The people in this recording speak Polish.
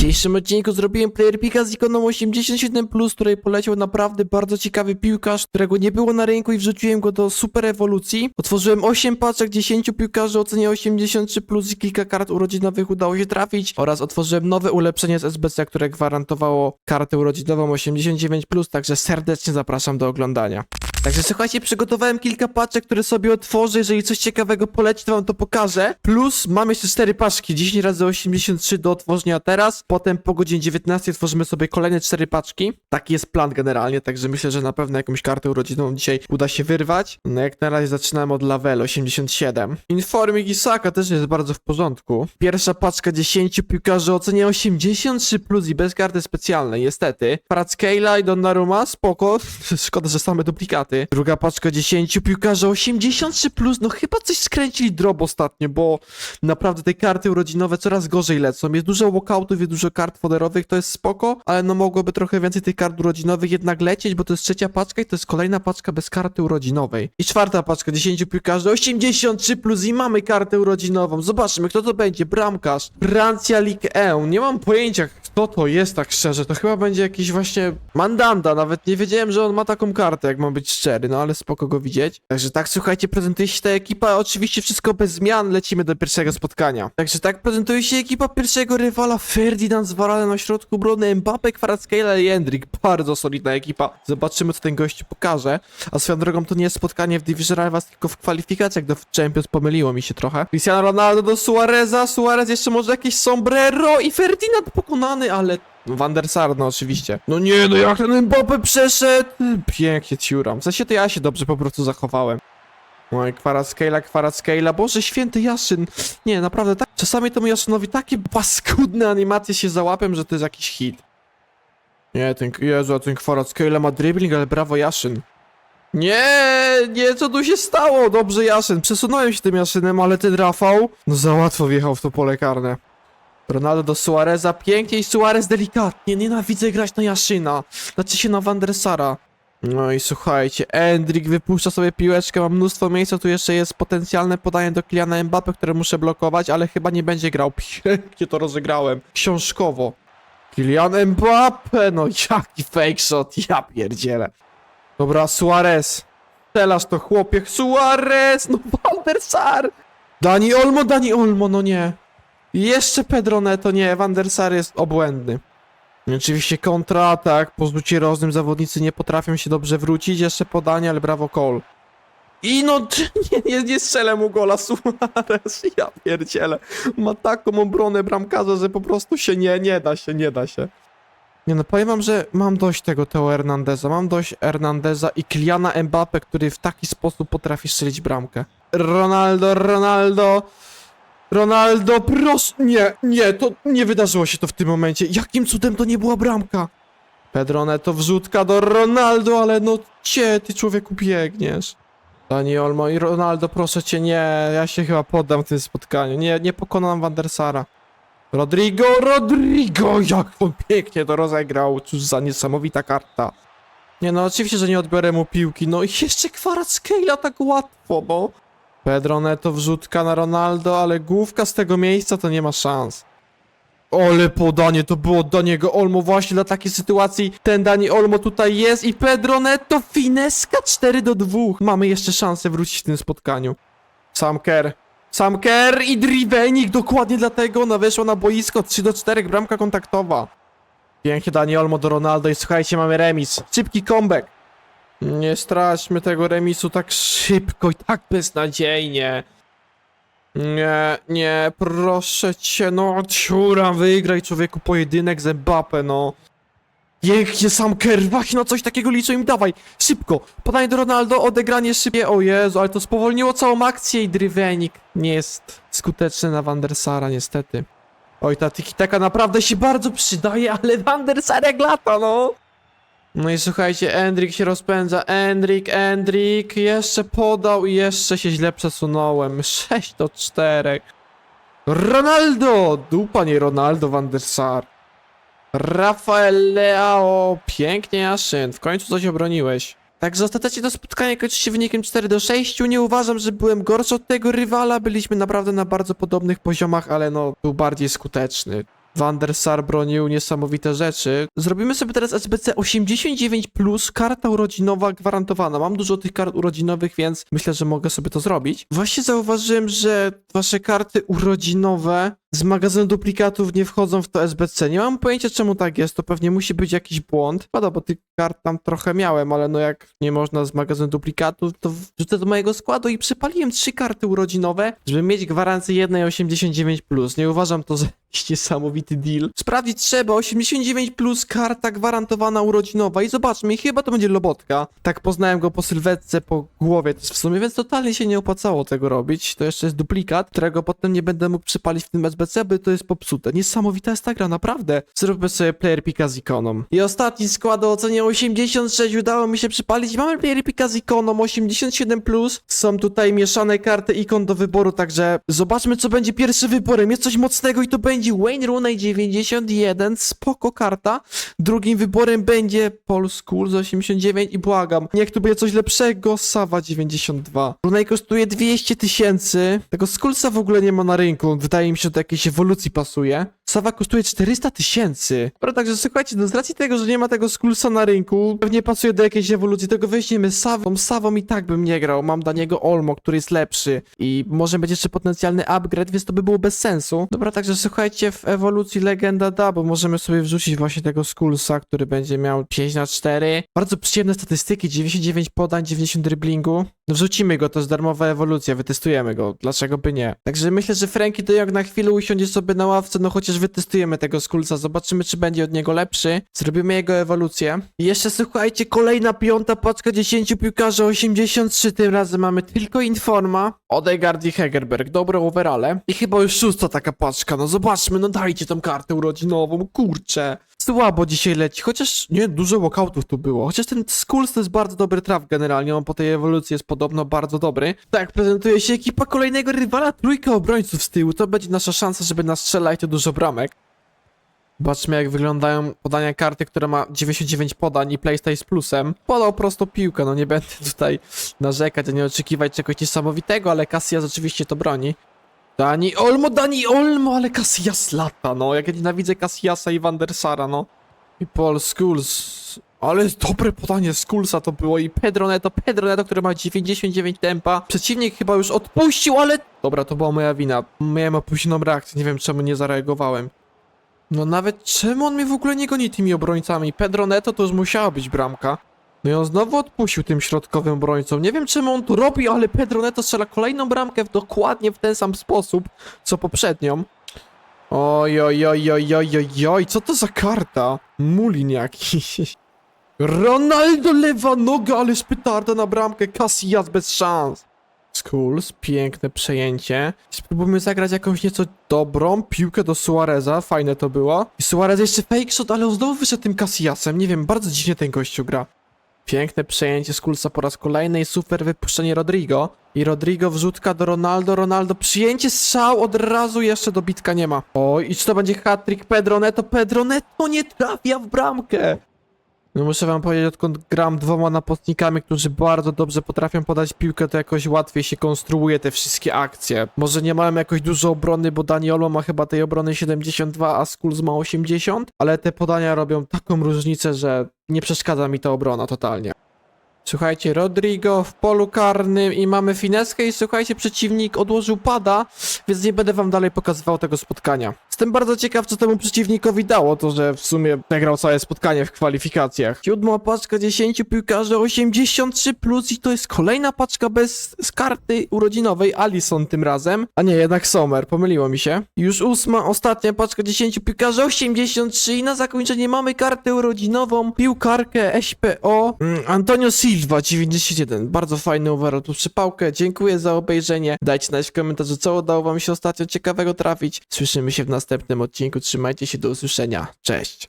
dzisiejszym odcinku zrobiłem player picka z ikoną 87+, której poleciał naprawdę bardzo ciekawy piłkarz, którego nie było na rynku i wrzuciłem go do super ewolucji. Otworzyłem 8 paczek 10 piłkarzy o cenie 83+, i kilka kart urodzinowych udało się trafić oraz otworzyłem nowe ulepszenie z SBC, które gwarantowało kartę urodzinową 89+, także serdecznie zapraszam do oglądania. Także słuchajcie, przygotowałem kilka paczek, które sobie otworzę. Jeżeli coś ciekawego poleci, to wam to pokażę. Plus mam jeszcze 4 paczki, 10 razy 83 do otworzenia teraz. Potem po godzinie 19 tworzymy sobie kolejne 4 paczki. Taki jest plan generalnie, także myślę, że na pewno jakąś kartę urodzinową dzisiaj uda się wyrwać. No jak na razie zaczynamy od Lavel 87. Informik Isaka też jest bardzo w porządku. Pierwsza paczka 10 piłkarzy o cenie 83 plus i bez karty specjalnej, niestety. Paratscale'a i Donnarumma, spoko. Szkoda, że same duplikaty. Druga paczka 10 piłkarzy 83 plus, no chyba coś skręcili drop ostatnio, bo naprawdę te karty urodzinowe coraz gorzej lecą. Jest dużo walkoutów, jest dużo kart foderowych, to jest spoko, ale no mogłoby trochę więcej tych kart urodzinowych jednak lecieć, bo to jest trzecia paczka i to jest kolejna paczka bez karty urodzinowej. I czwarta paczka 10 piłkarzy 83 plus i mamy kartę urodzinową. Zobaczmy, kto to będzie. Bramkarz. Francja League E. Nie mam pojęcia, kto to jest tak szczerze. To chyba będzie jakiś właśnie mandanda. Nawet nie wiedziałem, że on ma taką kartę, jak mam być szczery, no ale spoko go widzieć. Także tak, słuchajcie, prezentuje się ta ekipa. Oczywiście wszystko bez zmian. Lecimy do pierwszego spotkania. Także tak prezentuje się ekipa pierwszego rywala. Ferdinand z na środku brony, Mbappe, Kvaratskhelia i Endrick. Bardzo solidna ekipa. Zobaczymy, co ten gość pokaże. A swoją drogą to nie jest spotkanie w Division Rivals, tylko w kwalifikacjach do Champions. Pomyliło mi się trochę. Cristiano Ronaldo do Suareza. Suarez jeszcze może jakieś sombrero i Ferdinand pokonany, ale Van der Sar, no oczywiście. No nie, no jak ten Mbappe przeszedł! Pięknie ciuram. W sensie to ja się dobrze po prostu zachowałem. Oj, Kvaratskhelia, Kvaratskhelia, Boże święty Jaszyn. Nie, naprawdę tak. Czasami temu Jaszynowi takie paskudne animacje się załapią, że to jest jakiś hit. Nie, ten, Jezu, ten Kvaratskhelia ma dribbling, ale brawo Jaszyn. Nie, nie, co tu się stało? Dobrze Jaszyn, przesunąłem się tym Jaszynem, ale ten Rafał, no za łatwo wjechał w to pole karne. Ronaldo do Suareza, pięknie i Suarez delikatnie, nienawidzę grać na Jaszyna, znaczy się na Van der Sara. No i słuchajcie, Endrick wypuszcza sobie piłeczkę, ma mnóstwo miejsca, tu jeszcze jest potencjalne podanie do Kyliana Mbappe, które muszę blokować, ale chyba nie będzie grał. Pięknie to rozegrałem, książkowo. Kylian Mbappe, no jaki fake shot, ja pierdzielę. Dobra, Suarez. Strzelasz to chłopie, Suarez, no Van Sar. Dani Olmo, Dani Olmo, no nie. Jeszcze Pedro Neto, nie, Van der Sar jest obłędny. Oczywiście kontratak, po rzucie rożnym zawodnicy nie potrafią się dobrze wrócić, jeszcze podanie, ale brawo Cole. I no, nie, nie, nie strzelę mu gola Suarez, ja pierdzielę. Ma taką obronę bramkarza, że po prostu się nie, nie da się, nie da się. Nie no, powiem wam, że mam dość tego Teo Hernandeza, mam dość Hernandeza i Kyliana Mbappe, który w taki sposób potrafi strzelić bramkę. Ronaldo, Ronaldo... Ronaldo, proszę, nie, nie, to nie wydarzyło się to w tym momencie. Jakim cudem to nie była bramka? Pedro Neto wrzutka do Ronaldo, ale no cie, ty człowieku biegniesz. Dani Olmo i Ronaldo, proszę cię, nie, ja się chyba poddam w tym spotkaniu. Nie, nie pokonam Van der Sara. Rodrigo, Rodrigo, jak on pięknie to rozegrał, cóż za niesamowita karta. Nie no, oczywiście, że nie odbiorę mu piłki, no i jeszcze Kvaratskhelia tak łatwo, no. Pedro Neto wrzutka na Ronaldo, ale główka z tego miejsca to nie ma szans. Ole podanie, to było do niego Olmo właśnie dla takiej sytuacji. Ten Dani Olmo tutaj jest i Pedro Neto fineska 4 do 2. Mamy jeszcze szansę wrócić w tym spotkaniu. Sam Kerr. Sam Kerr i Drivenik, dokładnie dlatego ona weszła na boisko 3 do 4, bramka kontaktowa. Pięknie Dani Olmo do Ronaldo i słuchajcie, mamy remis. Szybki comeback. Nie straszmy tego remisu tak szybko i tak beznadziejnie. Nie, nie, proszę cię, no ciura, wygraj człowieku pojedynek z Mbappe, no. Pięknie sam właśnie na coś takiego liczę im, dawaj, szybko, podanie do Ronaldo, odegranie szybkie, o Jezu, ale to spowolniło całą akcję i Drywenik nie jest skuteczny na Van der Sara, niestety. Oj, ta tiki-taka naprawdę się bardzo przydaje, ale Van der Sar jak lata, no. No i słuchajcie, Endrick się rozpędza. Endrick, Endrick, jeszcze podał i jeszcze się źle przesunąłem. 6 do 4. Ronaldo! Dupa nie Ronaldo van der Sar. Rafael Leao, pięknie Jaszyn, w końcu coś obroniłeś. Także ostatecznie to spotkanie kończy się wynikiem 4 do 6. Nie uważam, że byłem gorszy od tego rywala. Byliśmy naprawdę na bardzo podobnych poziomach, ale no był bardziej skuteczny. Van der Sar bronił niesamowite rzeczy. Zrobimy sobie teraz SBC 89+, plus, karta urodzinowa gwarantowana. Mam dużo tych kart urodzinowych, więc myślę, że mogę sobie to zrobić. Właśnie zauważyłem, że wasze karty urodzinowe z magazynu duplikatów nie wchodzą w to SBC. Nie mam pojęcia czemu tak jest, to pewnie musi być jakiś błąd. Pada, bo tych kart tam trochę miałem, ale no jak nie można z magazynu duplikatów, to wrzucę do mojego składu i przypaliłem trzy karty urodzinowe, żeby mieć gwarancję jednej 89+. Plus. Nie uważam to za jakiś niesamowity deal. Sprawdzić trzeba, 89+, plus karta gwarantowana urodzinowa i zobaczmy, chyba to będzie Lobotka. Tak poznałem go po sylwetce, po głowie w sumie, więc totalnie się nie opłacało tego robić. To jeszcze jest duplikat, którego potem nie będę mógł przypalić w tym SBC, by to jest popsute. Niesamowita jest ta gra, naprawdę. Zróbmy sobie player pika z ikoną. I ostatni skład o ocenie 86 udało mi się przypalić. Mamy player pika z ikoną 87+. Plus. Są tutaj mieszane karty ikon do wyboru, także zobaczmy co będzie pierwszym wyborem. Jest coś mocnego i to będzie Wayne Rooney 91, spoko karta. Drugim wyborem będzie Paul School z 89 i błagam, niech tu będzie coś lepszego, Sawa 92. Rooney kosztuje 200 tysięcy. Tego Skullsa w ogóle nie ma na rynku, wydaje mi się, że jakiejś ewolucji pasuje. Sawa kosztuje 400 tysięcy. Dobra, także słuchajcie, no z racji tego, że nie ma tego Skullsa na rynku, pewnie pasuje do jakiejś ewolucji, tego weźmiemy Sawą. Sawą i tak bym nie grał, mam dla niego Olmo, który jest lepszy i może będzie jeszcze potencjalny upgrade, więc to by było bez sensu. Dobra, także słuchajcie, w ewolucji Legenda da, bo możemy sobie wrzucić właśnie tego Skullsa, który będzie miał 5 na 4 Bardzo przyjemne statystyki, 99 podań, 90 driblingu. No wrzucimy go, to jest darmowa ewolucja, wytestujemy go, dlaczego by nie. Także myślę, że Frankie to jak na chwilę usiądzie sobie na ławce, no chociaż wytestujemy tego Skullsa, zobaczymy czy będzie od niego lepszy. Zrobimy jego ewolucję. I jeszcze słuchajcie, kolejna piąta paczka 10 piłkarzy 83, tym razem mamy tylko Informa, Odegaard i Hegerberg, dobre overale. I chyba już szósta taka paczka, no zobaczmy, no dajcie tą kartę urodzinową, kurczę. Słabo dzisiaj leci, chociaż nie, dużo walkoutów tu było. Chociaż ten Skulls to jest bardzo dobry traf generalnie, on po tej ewolucji jest podobno bardzo dobry. Tak, prezentuje się ekipa kolejnego rywala, trójka obrońców z tyłu, to będzie nasza szansa, żeby nas strzelać to dużo bramek. Zobaczmy jak wyglądają podania karty, która ma 99 podań i playstyle z plusem. Podał prosto piłkę, no nie będę tutaj narzekać, a nie oczekiwać czegoś niesamowitego, ale Casillas oczywiście to broni. Dani Olmo, Dani Olmo, ale Casillas lata, no. Jak ja nienawidzę Casillasa i Van der Sara, no. I Paul Skulls. Ale dobre podanie Skullsa to było i Pedro Neto, Pedro Neto, który ma 99 tempa. Przeciwnik chyba już odpuścił, ale... Dobra, to była moja wina. Miałem opóźnioną reakcję, nie wiem czemu nie zareagowałem. No nawet czemu on mnie w ogóle nie goni tymi obrońcami? Pedro Neto to już musiała być bramka. No i on znowu odpuścił tym środkowym obrońcą. Nie wiem czemu on to robi, ale Pedro Neto strzela kolejną bramkę w dokładnie w ten sam sposób, co poprzednią. Oj, oj, oj, oj, oj, oj, oj, co to za karta? Mulin jakiś. Ronaldo lewa noga, ależ pytarda na bramkę, Casillas bez szans. Schools, piękne przejęcie. Spróbujmy zagrać jakąś nieco dobrą piłkę do Suareza, fajne to było. I Suarez jeszcze fake shot, ale on znowu wyszedł tym Casillasem, nie wiem, bardzo dziwnie ten gościu gra. Piękne przejęcie Skulsa po raz kolejny i super wypuszczenie Rodrigo. I Rodrigo wrzutka do Ronaldo, Ronaldo przyjęcie strzał od razu jeszcze dobitka nie ma. Oj, i czy to będzie hat-trick Pedro Neto? Pedro Neto nie trafia w bramkę. No muszę wam powiedzieć, odkąd gram dwoma napastnikami, którzy bardzo dobrze potrafią podać piłkę, to jakoś łatwiej się konstruuje te wszystkie akcje. Może nie mamy jakoś dużo obrony, bo Daniolo ma chyba tej obrony 72, a Skulls ma 80, ale te podania robią taką różnicę, że nie przeszkadza mi ta obrona totalnie. Słuchajcie, Rodrigo w polu karnym i mamy fineskę i słuchajcie, przeciwnik odłożył pada, więc nie będę wam dalej pokazywał tego spotkania. Jestem bardzo ciekaw, co temu przeciwnikowi dało, to że w sumie przegrał całe spotkanie w kwalifikacjach. Siódma paczka 10 piłkarzy 83+, plus i to jest kolejna paczka bez z karty urodzinowej, Alison tym razem. A nie, jednak Sommer, pomyliło mi się. Już ósma, ostatnia paczka 10 piłkarzy 83 i na zakończenie mamy kartę urodzinową, piłkarkę SPO, mm, Antonio Silva 91. Bardzo fajny overall tu przypałkę. Dziękuję za obejrzenie. Dajcie znać w komentarzu, co udało wam się ostatnio ciekawego trafić. Słyszymy się w następnym odcinku. Trzymajcie się, do usłyszenia. Cześć.